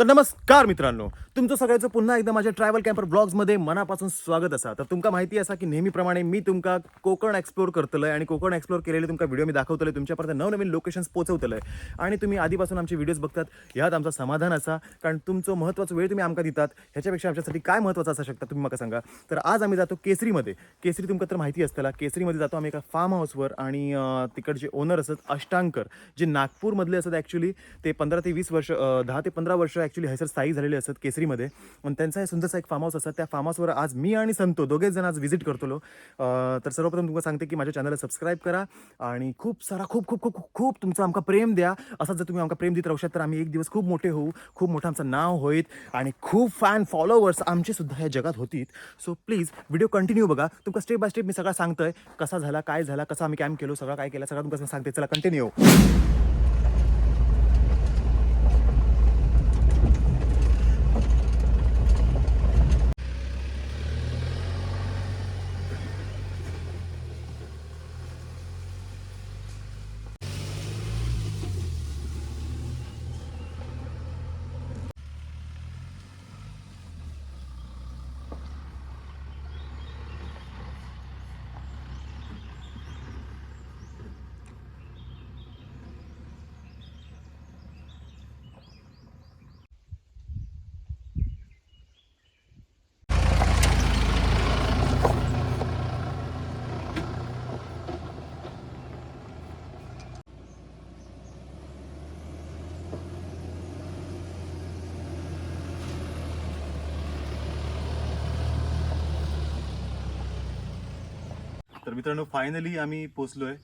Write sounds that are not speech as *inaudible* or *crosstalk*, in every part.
तर नमस्कार मित्रांनो तुमचं सगळ्याचं पुन्हा एकदा माझ्या ट्रॅव्हल कॅम्पर ब्लॉग्समध्ये मनापासून स्वागत असा. तर तुमका माहिती असा की नेहमीप्रमाणे मी तुमका कोकण एक्सप्लोर करतलोय आणि कोकण एक्सप्लोर केलेले तुमका व्हिडिओ मी दाखवतलं तुमच्यापर्यंत नवनवीन लोकेशन्स पोहोचवतलोय. आणि तुम्ही आधीपासून आमचे व्हिडिओज बघतात ह्यात आमचा समाधान असा कारण तुमचं महत्त्वाचं वेळ तुम्ही आमका देतात ह्याच्यापेक्षा आमच्यासाठी काय महत्त्वाचं असू शकता तुम्ही मला सांगा. तर आज आम्ही जातो केसरीमध्ये. केसरी तुमका तर माहिती असताना केसरीमध्ये जातो आम्ही एका फार्म हाऊसवर आणि तिकडचे ओनर असत अष्टांकर जे नागपूरमधले असत ॲक्च्युली ते पंधरा ते वीस वर्ष दहा ते पंधरा वर्ष ॲक्च्युली हैसर स्थायी झालेले असतात केसरीमध्ये. आणि त्यांचा हे सुंदरसा एक फार्म हाऊस असतात त्या फार्म हाऊसवर आज मी आणि संतो दोघेच जण आज व्हिजिट करतो तर सर्वप्रथम तुम्हाला सांगते की माझ्या चॅनलला सबस्क्राईब करा आणि खूप सारा खूप खूप खूप खूप तुमचं आमका प्रेम द्या. असंच जर तुम्ही आमका प्रेम देत राहू तर आम्ही एक दिवस खूप मोठे होऊ. खूप मोठं आमचं नाव होईत आणि खूप फॅन फॉलोवर्स आमचे सुद्धा ह्या जगात होतील. सो प्लीज व्हिडिओ कंटिन्यू बघा. तुमका स्टेप बाय स्टेप मी सगळं सांगतोय कसा झाला काय झाला कसा आम्ही कॅम्प केलो सगळं काय केलं सगळं तुमचं सांगते. चला कंटिन्यू तर मित्रांनो फायनली आम्ही पोचलोय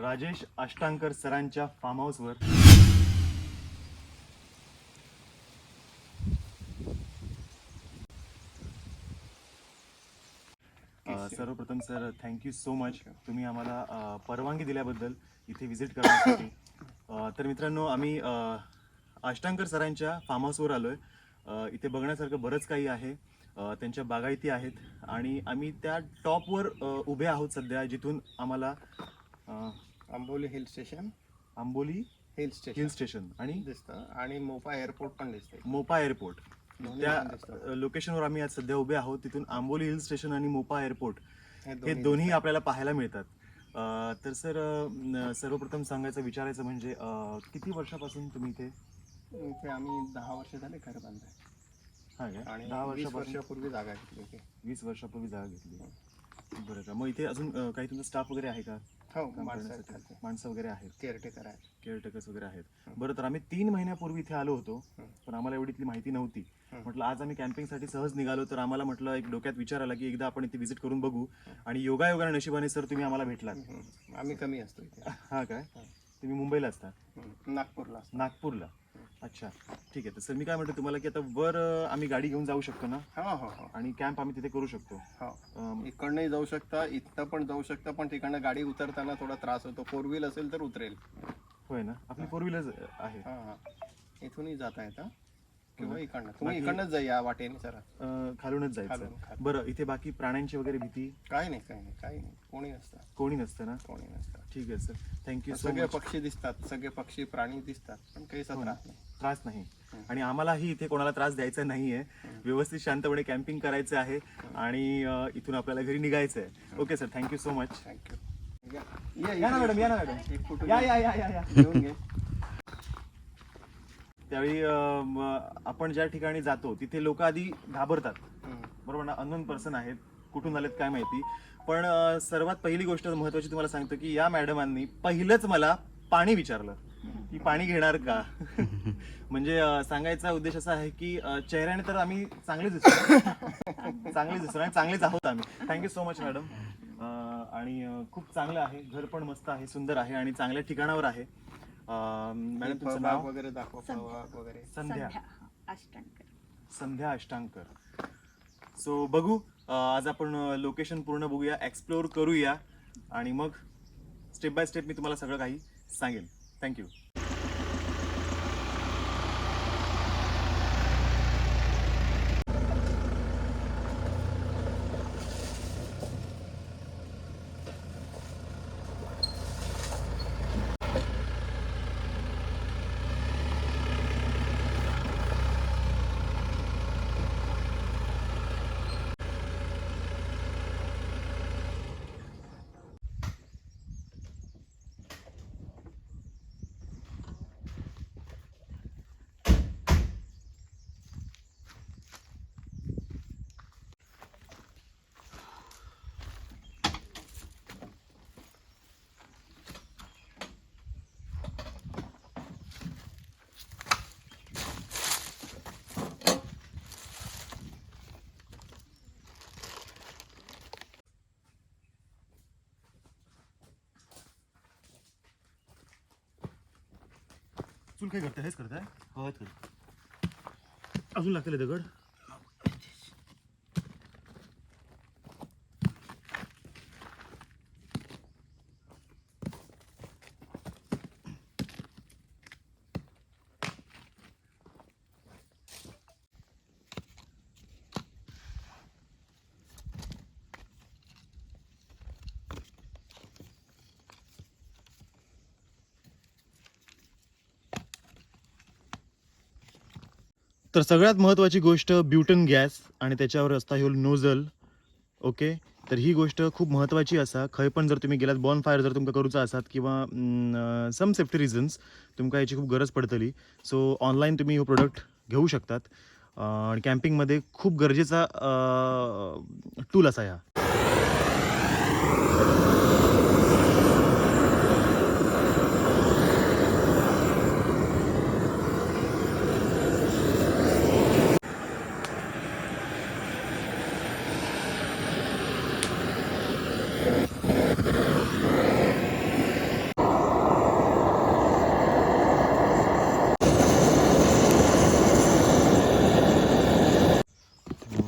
राजेश अष्टांकर सरांच्या फार्म हाऊसवर अं, सर्वप्रथम सर थँक्यू सो मच तुम्ही आम्हाला परवानगी दिल्याबद्दल इथे व्हिजिट करण्यासाठी. तर मित्रांनो आम्ही अष्टांकर सरांच्या फार्म हाऊसवर आलोय. इथे बघण्यासारखं बरंच काही आहे. त्यांच्या बागायती आहेत आणि आम्ही त्या टॉपवर उभे आहोत सध्या जिथून आम्हाला Amboli hill station. Amboli hill hill station. Station आणि दिसतं. आणि मोपा एअरपोर्ट पण दिसते मोपा एअरपोर्ट. त्या. लोकेशनवर आम्ही आज सध्या उभे आहोत. तिथून आंबोली हिल स्टेशन आणि मोपा एअरपोर्ट हे दोन्ही आपल्याला पाहायला मिळतात. तर सर सर्वप्रथम सांगायचं विचारायचं म्हणजे किती वर्षापासून तुम्ही इथे? इथे आम्ही दहा वर्ष झाले घर हा काय आणि दहा वीस वर्षापासून वर्षापूर्वी जागा घेतली होती. वीस वर्षापूर्वी जागा घेतली. बरं का. मग इथे अजून अं, काही तुमचा स्टाफ वगैरे आहे का? हो काम माणसं करण्यासाठी? माणसं वगैरे आहेत. केअरटेकर आहे केअरटेकर्स वगैरे आहेत. बरं तर आम्ही तीन महिन्यापूर्वी इथे आलो होतो हं. पण आम्हाला एवढी इथली माहिती नव्हती. हं. म्हटलं आज आम्ही कॅम्पिंगसाठी सहज निघालो तर आम्हाला म्हटलं एक डोक्यात विचार आला की एकदा आपण इथे व्हिजिट करून बघू. आणि योगा नशिबाने सर तुम्ही आम्हाला भेटलात. हम्म. आम्ही कमी असतो इथे. हा काय हं. तुम्ही मुंबईला असता? हम्म. नागपूरला असतो. नागपूरला. अच्छा. ठीक आहे. तर सर मी काय म्हणतो तुम्हाला की आता वर अं, आम्ही गाडी घेऊन जाऊ शकतो ना? हो हो हो. आणि कॅम्प आम्ही तिथे करू शकतो. हो. इकडनंही जाऊ शकता इथं पण जाऊ शकता पण तिकडनं गाडी उतरताना थोडा त्रास होतो. फोर व्हील असेल तर उतरेल. होय ना? आपली फोर व्हीलर आहे. हा हा. इथूनही जाता येतं. किंवा. इकडनं. तुम्ही बाकी- इकडनंच जा या वाटेने जरा. अं, खालूनच जायचं. खालून, खालून. बरं इथे बाकी प्राण्यांची वगैरे भीती? काही नाही काही नाही काही नाही. कोणी नसतं. कोणी नसतं ना? कोणी नसतं. ठीक आहे सर थँक्यू सो सगळे मच पक्षी दिसतात सगळे पक्षी प्राणी दिसतात पण काही हो त्रास ना. नाही. त्रास नाही. आणि आम्हालाही इथे कोणाला त्रास द्यायचा नाहीये. व्यवस्थित शांतपणे कॅम्पिंग करायचं आहे आणि अं, इथून आपल्याला घरी निघायचं आहे. Okay sir thank you so much thank you या ना मॅडम या ना मॅडम या या या या या. घेऊन घे. त्यावेळी आपण ज्या ठिकाणी जातो तिथे लोक आधी घाबरतात. बरोबर ना? अननोन पर्सन आहेत. कुठून आलेत काय माहिती? पण सर्वात पहिली गोष्ट महत्वाची तुम्हाला सांगतो की या मॅडमांनी पहिलंच मला पाणी विचारलं. की पाणी घेणार का? *laughs* म्हणजे सांगायचा उद्देश असा आहे की चेहऱ्याने तर आम्ही चांगलेच दिसतो. चांगलेच दिसतो. आणि चांगलेच आहोत आम्ही. थँक्यू सो मच मॅडम आणि खूप चांगलं आहे. घर पण मस्त आहे सुंदर आहे आणि चांगल्या ठिकाणावर आहे. मॅडम तुमचं फळबाग नाव? वगैरे दाखव फळबाग वगैरे. संध्या. अष्टांकर. संध्या अष्टांकर. सो बघू अं, आज आपण लोकेशन पूर्ण बघूया एक्सप्लोर करूया आणि मग स्टेप बाय स्टेप मी तुम्हाला सगळं काही सांगेन. थँक्यू अजून काय करताय हेच करताय हो अजून लागतील दगड? तर सगळ्यात महत्त्वाची गोष्ट ब्युटन गॅस आणि त्याच्यावर असता ह्यो नोझल ओके? तर ही गोष्ट खूप महत्त्वाची असा. खंय पण जर तुम्ही गेलात बॉन फायर जर तुमका करूचा असात किंवा सम सेफ्टी रिझन्स तुमका याची खूप गरज पडतली. सो ऑनलाईन तुम्ही हो प्रोडक्ट घेऊ शकतात. आणि कॅम्पिंगमध्ये खूप गरजेचा टूल असा ह्या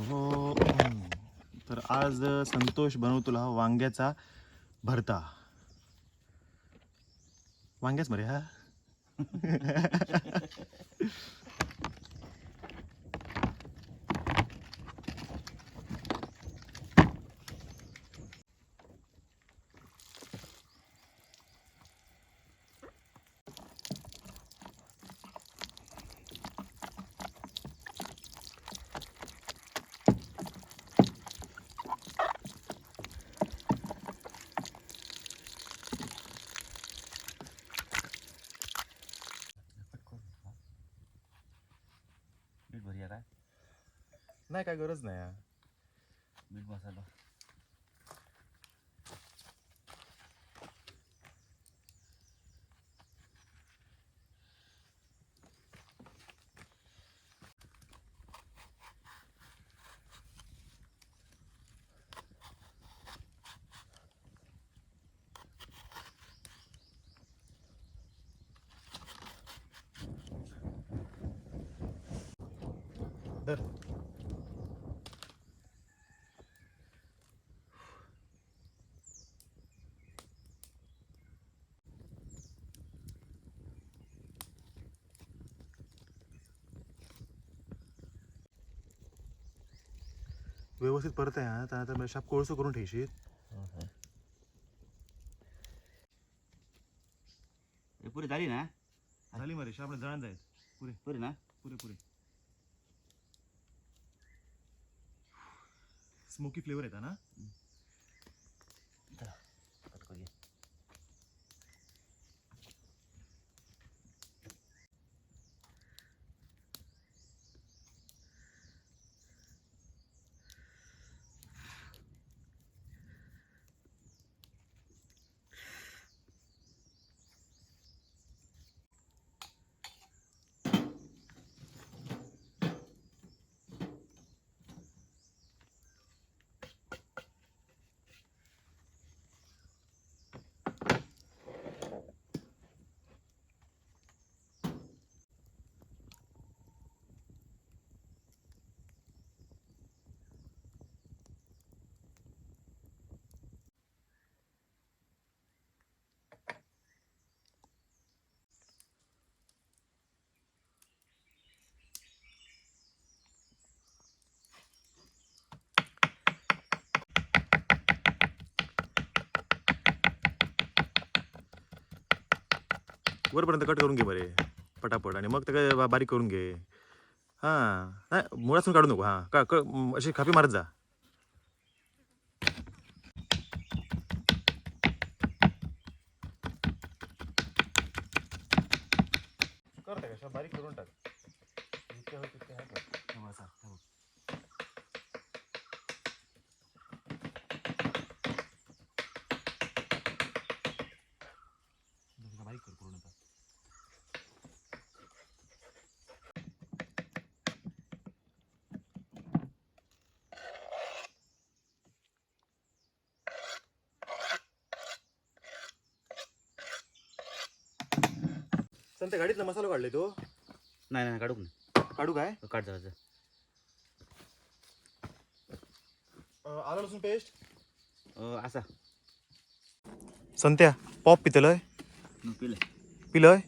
हो तर आज संतोष बनवतोला तुला वांग्याचा भरता. वांग्याच मरे हा *laughs* मीठ भरूया काय नाही काय गरज नाही हा. मीठ मसाला धर व्यवस्थित परत आहे हा. त्यानंतर शाप कोळसं करून ठेवशील. हे पुरी झाली ना? झाली मरे शाप जळण जाईल पुरे. पुरी ना? पुरे पुरे. स्मोकी फ्लेवर येतात ना चला कट करूया वरपर्यंत कट करून घे बरे. पटापट. आणि मग ते काय बा- बारीक करून घे. हां. नाही मुळासून काढू नको. हां. का क- अशी खापी मारत जा कर त्या बारीक करून टाक जितके होईल तितके आहे कर. तेव्हा असा, तेव्हा. जरा बारीक कर पूर्ण आता. चल त्या गाडीतला मसाला काढले तो? नाही नाही काढू ना काढू काय? काढ जरा आलं लसूण पेस्ट अं, असा. संत्या पॉप पितलय? पिलय.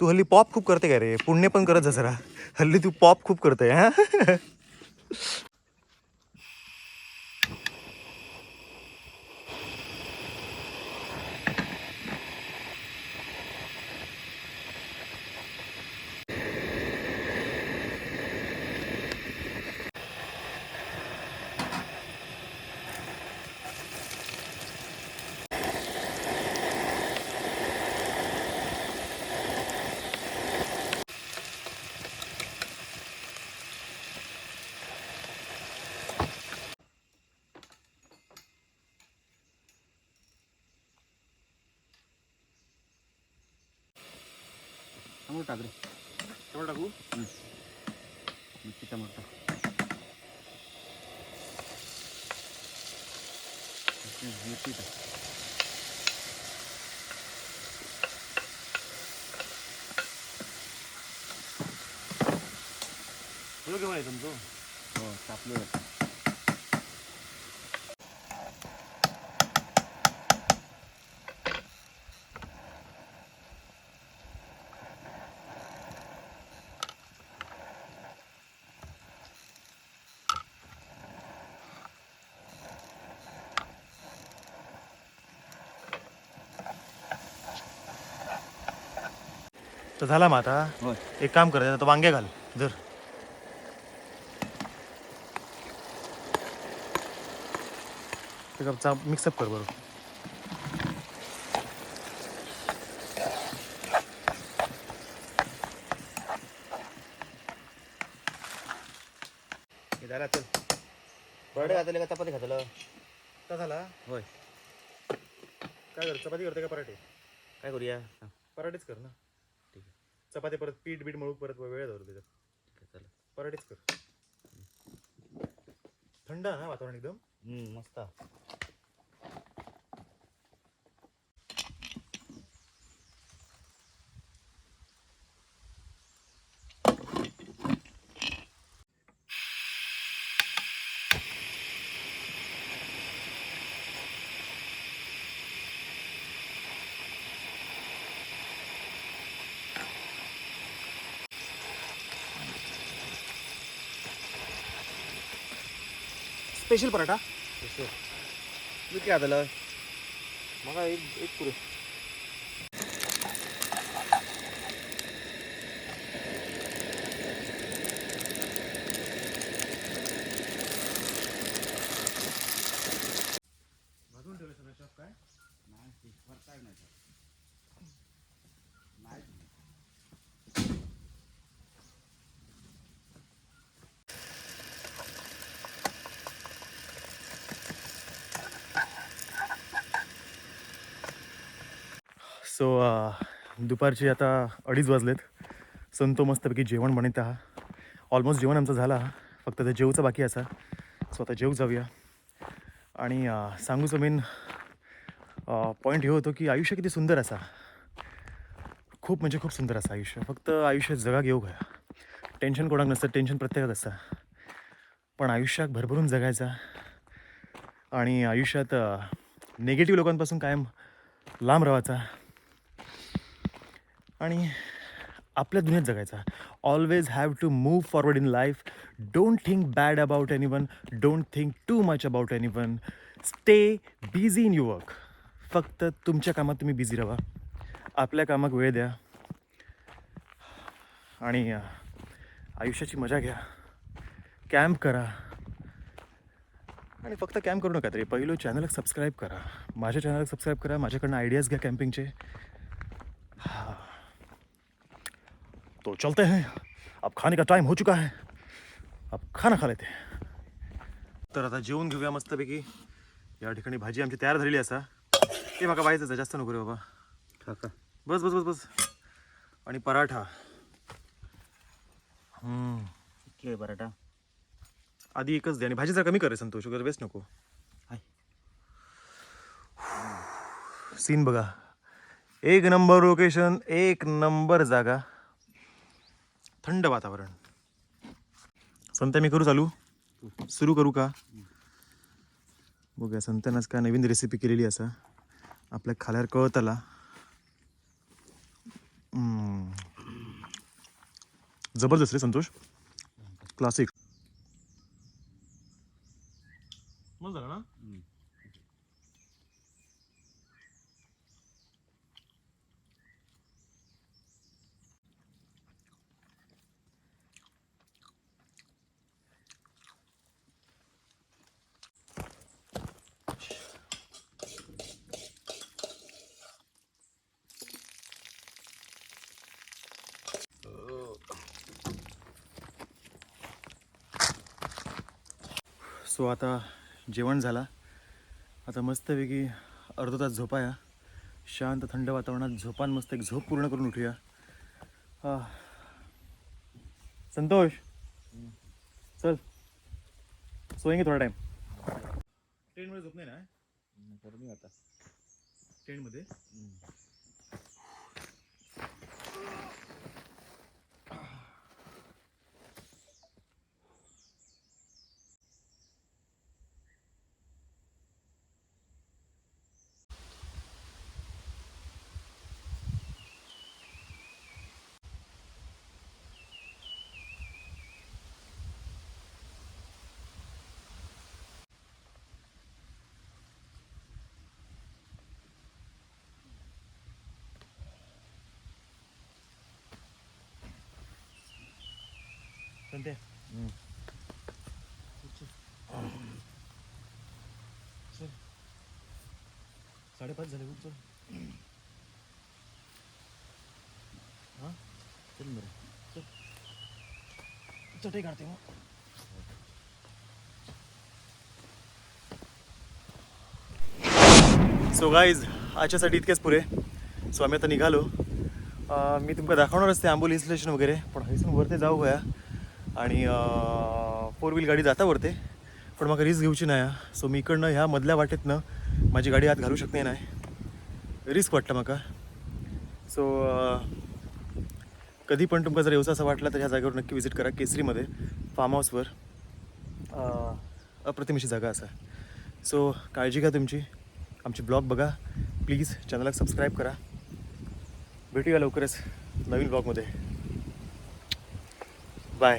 तू हल्ली पॉप खूप करते काय रे? पुण्य पण करत जा जरा. हल्ली तू पॉप खूप करते हा? टमाटर टाक? रे टमाटर टाकू मिरची टमाटर. मिरची टाक. तुझं घेऊन आहे तुमचं. हो टाकलं तर झाला मग आता. एक काम कर आता वांगे घाल. जर मिक्सअप कर बरोबर झालं चल बरडे घातले का चपाती घातलं आता झाला? होय. काय कर चपाती करते का पराठे? काय करूया. पराठेच कर ना. चपाती परत पीठ बीठ मळू परत वेळ धरू त्याच्यात. आहे चला पराठेच कर. थंड आहे ना वातावरण एकदम? हम्म, मस्त स्पेशल पराठा? तू काय घातलं मग एक एक पुरे भाजून ठेवले सगळं शेफ काय नाही ते फरक नाही तर. नाही सो दुपारचे आता अडीच वाजलेत. संतो मस्तपैकी जेवण बनत हा ऑलमोस्ट जेवण आमचं झाला. फक्त ते जेवचं बाकी असा. सो आता जेव जाऊया. आणि सांगूचं मेन पॉईंट हे होतो की आयुष्य किती सुंदर असा. खूप म्हणजे खूप सुंदर असा आयुष्य. फक्त आयुष्य जगा घेऊ घ्या टेन्शन कोणाक नसतं टेन्शन प्रत्येकात असतं. पण आयुष्यात भरभरून जगायचा. आणि आयुष्यात नेगेटिव्ह लोकांपासून कायम लांब राहायचा आणि आपल्या दुनियेत जगायचा. Always have to move forward in life don't think bad about any one don't think too much about any one stay busy in you work फक्त तुमच्या कामात तुम्ही बिझी राहा. आपल्या कामात वेळ द्या. आणि आयुष्याची मजा घ्या. कॅम्प करा. आणि फक्त कॅम्प करू नका तरी. पहिलं चॅनलला सबस्क्राईब करा. माझ्या चॅनल सबस्क्राईब करा. माझ्याकडनं आयडियाज घ्या कॅम्पिंगचे हाँ। तो चलते हैं। अब खाने का टाइम हो चुका है। अब खाना खा लेते हैं. तर आता जेवून घेऊया मस्तपैकी। या ठिकाणी भाजी आमची तयार झालेली असा ते माका पाहिजेच आहे, जास्त नको रे बाबा. काका बस बस बस बस. आणि पराठा. हम्म. केळ पराठा. आधी एकच दे. आणि भाजी जरा कमी कर रे संतोष. शुगर बेस्ट नको. हाय. सीन बघा. एक नंबर लोकेशन एक नंबर जागा. थंड वातावरण. संत मी करू चालू? सुरू करू का? बघूया संत्यानं का काय नवीन रेसिपी केलेली असा. आपल्या खाल्यावर कळतला. आला जबरदस्त रे संतोष. क्लासिक मस्त झालं ना सो आता जेवण झाला. आता मस्तपैकी अर्धा तास झोपाया. शांत थंड वातावरणात झोपान मस्त एक झोप पूर्ण करून उठूया. संतोष? चल. सोयेंगे थोडा टाइम ट्रेनमध्ये झोप नाही ना? करू आता. ट्रेनमध्ये? संते चल साडेपाच झाले उठ चल हा चल बरं चल चटई काढते मग सो गाईज आजच्यासाठी इतकेच पुरे सो आम्ही आता निघालो. मी तुमका दाखवणारच ते आंबोली इन्स्टलेशन वगैरे. पण हयसून वरते जाऊ गया आणि फोर व्हील गाडी जाता वरते पण म्हाका रिस्क घेवची नाही. सो मी इकडनं ह्या मधल्या वाटेतनं माझी गाडी आत घालू शकते नाही. रिस्क वाटलं म्हाका सो कधी पण तुमका जर येऊचा असं वाटला तर ह्या जागेवर नक्की विजिट करा केसरीमध्ये फार्म हाऊसवर अं, जागा असा. सो काळजी घ्या तुमची. आमची ब्लॉग बघा. प्लीज चॅनलला सबस्क्राईब करा. भेटूया लवकरच नवीन ब्लॉगमध्ये बाय